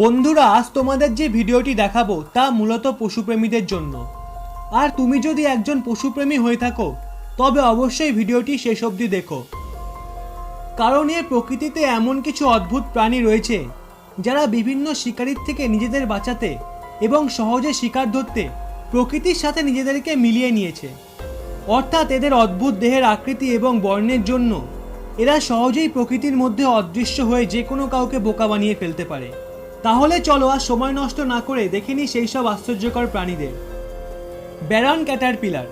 বন্ধুরা, আজ তোমাদের যে ভিডিওটি দেখাবো তা মূলত পশুপ্রেমীদের জন্য। আর তুমি যদি একজন পশুপ্রেমী হয়ে থাকো, তবে অবশ্যই ভিডিওটি শেষ অবধি দেখো। কারণ এ প্রকৃতিতে এমন কিছু অদ্ভুত প্রাণী রয়েছে, যারা বিভিন্ন শিকারির থেকে নিজেদের বাঁচাতে এবং সহজে শিকার ধরতে প্রকৃতির সাথে নিজেদেরকে মিলিয়ে নিয়েছে। অর্থাৎ এদের অদ্ভুত দেহের আকৃতি এবং বর্ণের জন্য এরা সহজেই প্রকৃতির মধ্যে অদৃশ্য হয়ে যে কোনো কাউকে বোকা বানিয়ে ফেলতে পারে। তাহলে চলো আর সময় নষ্ট না করে দেখে নিই সেই সব আশ্চর্যকর প্রাণীদের। Baron caterpillar.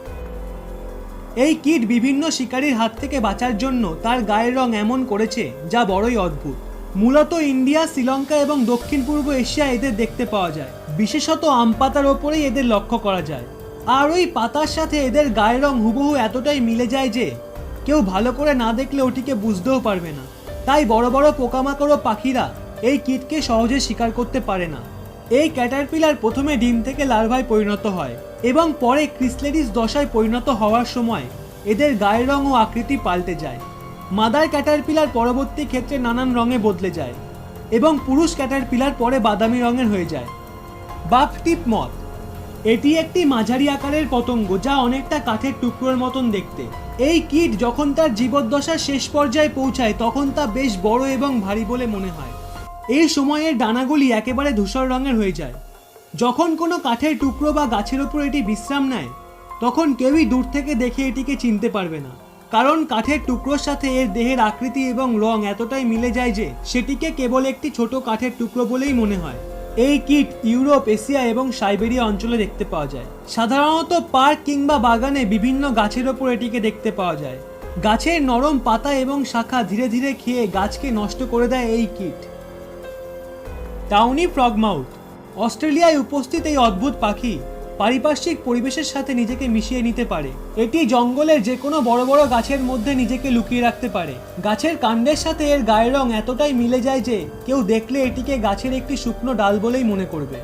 এই কীট বিভিন্ন শিকারীর হাত থেকে বাঁচার জন্য তার গায়ের রং এমন করেছে যা বড়ই অদ্ভুত। মূলত ইন্ডিয়া, শ্রীলঙ্কা এবং দক্ষিণ পূর্ব এশিয়া এদের দেখতে পাওয়া যায়। বিশেষত আম পাতার ওপরেই এদের লক্ষ্য করা যায়। আর ওই পাতার সাথে এদের গায়ের রং হুবহু এতটাই মিলে যায় যে কেউ ভালো করে না দেখলে ওটিকে বুঝতেও পারবে না। তাই বড় বড় পোকামাকড় ও পাখিরা এই কীটকে সহজে শিকার করতে পারে না। এই ক্যাটারপিলার প্রথমে ডিম থেকে লার্ভায় পরিণত হয় এবং পরে ক্রিসলেডিস দশায় পরিণত হওয়ার সময় এদের গায়ের রং ও আকৃতি পাল্টে যায়। মাদার ক্যাটারপিলার পরবর্তী ক্ষেত্রে নানান রঙে বদলে যায় এবং পুরুষ ক্যাটারপিলার পরে বাদামি রঙের হয়ে যায়। বাফ টিপ মথ এটি একটি মাঝারি আকারের পতঙ্গ যা অনেকটা কাঠের টুকরোর মতন দেখতে। এই কীট যখন তার জীবদ্দশার শেষ পর্যায়ে পৌঁছায়, তখন তা বেশ বড় এবং ভারী বলে মনে হয়। এই সময়ের ডানাগুলি একেবারে ধূসর রঙের হয়ে যায়। যখন কোনো কাঠের টুকরো বা গাছের ওপর এটি বিশ্রাম নেয়, তখন কেউই দূর থেকে দেখে এটিকে চিনতে পারবে না। কারণ কাঠের টুকরোর সাথে এর দেহের আকৃতি এবং রং এতটাই মিলে যায় যে সেটিকে কেবল একটি ছোট কাঠের টুকরো বলেই মনে হয়। এই কিট ইউরোপ, এশিয়া এবং সাইবেরিয়া অঞ্চলে দেখতে পাওয়া যায়। সাধারণত পার্ক কিংবা বাগানে বিভিন্ন গাছের ওপর এটিকে দেখতে পাওয়া যায়। গাছের নরম পাতা এবং শাখা ধীরে ধীরে খেয়ে গাছকে নষ্ট করে দেয় এই কিট। টাউনি ফ্রগমাউথ অস্ট্রেলিয়ায় উপস্থিত এই অদ্ভুত পাখি পারিপার্শ্বিক পরিবেশের সাথে নিজেকে মিশিয়ে নিতে পারে। এটি জঙ্গলের যে কোনো বড় বড় গাছের মধ্যে নিজেকে লুকিয়ে রাখতে পারে। গাছের কাণ্ডের সাথে এর গায়ের রং এতটাই মিলে যায় যে কেউ দেখলে এটিকে গাছের একটি শুকনো ডাল বলেই মনে করবে।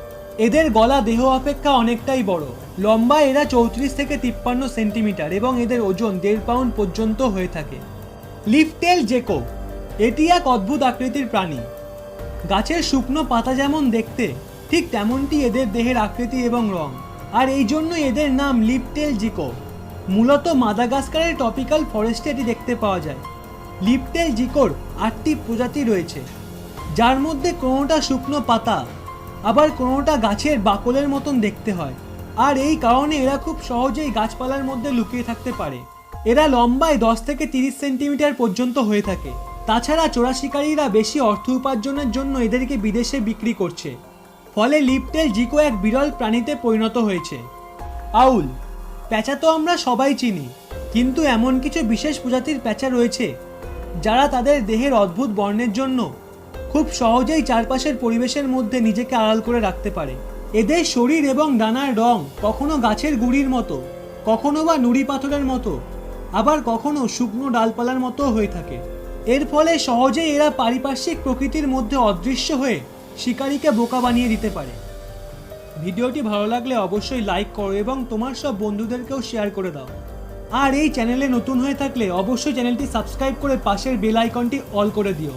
এদের গলা দেহ অপেক্ষা অনেকটাই বড়। লম্বা এরা চৌত্রিশ থেকে তিপ্পান্ন সেন্টিমিটার এবং এদের ওজন দেড় পাউন্ড পর্যন্ত হয়ে থাকে। লিফটেল জেকো এটি এক অদ্ভুত আকৃতির প্রাণী। গাছের শুকনো পাতা যেমন দেখতে, ঠিক তেমনটি এদের দেহের আকৃতি এবং রং। আর এই জন্য এদের নাম লিপটেল জিকো। মূলত মাদাগাস্কারের টপিক্যাল ফরেস্টে এটি দেখতে পাওয়া যায়। লিপটেল জিকোর আটটি প্রজাতি রয়েছে, যার মধ্যে কোনোটা শুকনো পাতা, আবার কোনোটা গাছের বাকলের মতন দেখতে হয়। আর এই কারণে এরা খুব সহজেই গাছপালার মধ্যে লুকিয়ে থাকতে পারে। এরা লম্বায় দশ থেকে তিরিশ সেন্টিমিটার পর্যন্ত হয়ে থাকে। তাছাড়া চোরা শিকারীরা বেশি অর্থ উপার্জনের জন্য এদেরকে বিদেশে বিক্রি করছে। ফলে লিপটেল জিকো এক বিরল প্রাণীতে পরিণত হয়েছে। আউল, প্যাঁচা তো আমরা সবাই চিনি, কিন্তু এমন কিছু বিশেষ প্রজাতির প্যাঁচা রয়েছে, যারা তাদের দেহের অদ্ভুত বর্ণের জন্য খুব সহজেই চারপাশের পরিবেশের মধ্যে নিজেকে আড়াল করে রাখতে পারে। এদের শরীর এবং ডানার রং কখনো গাছের গুড়ির মতো, কখনো বা নুড়ি পাথরের মতো, আবার কখনো শুকনো ডালপালার মতো হয়ে থাকে। এর ফলে সহজেই এরা পারিপার্শ্বিক প্রকৃতির মধ্যে অদৃশ্য হয়ে শিকারীকে বোকা বানিয়ে দিতে পারে। ভিডিওটি ভালো লাগলে অবশ্যই লাইক করো এবং তোমার সব বন্ধুদেরকেও শেয়ার করে দাও। আর এই চ্যানেলে নতুন হয়ে থাকলে অবশ্যই চ্যানেলটি সাবস্ক্রাইব করে পাশের বেল আইকনটি অল করে দিও।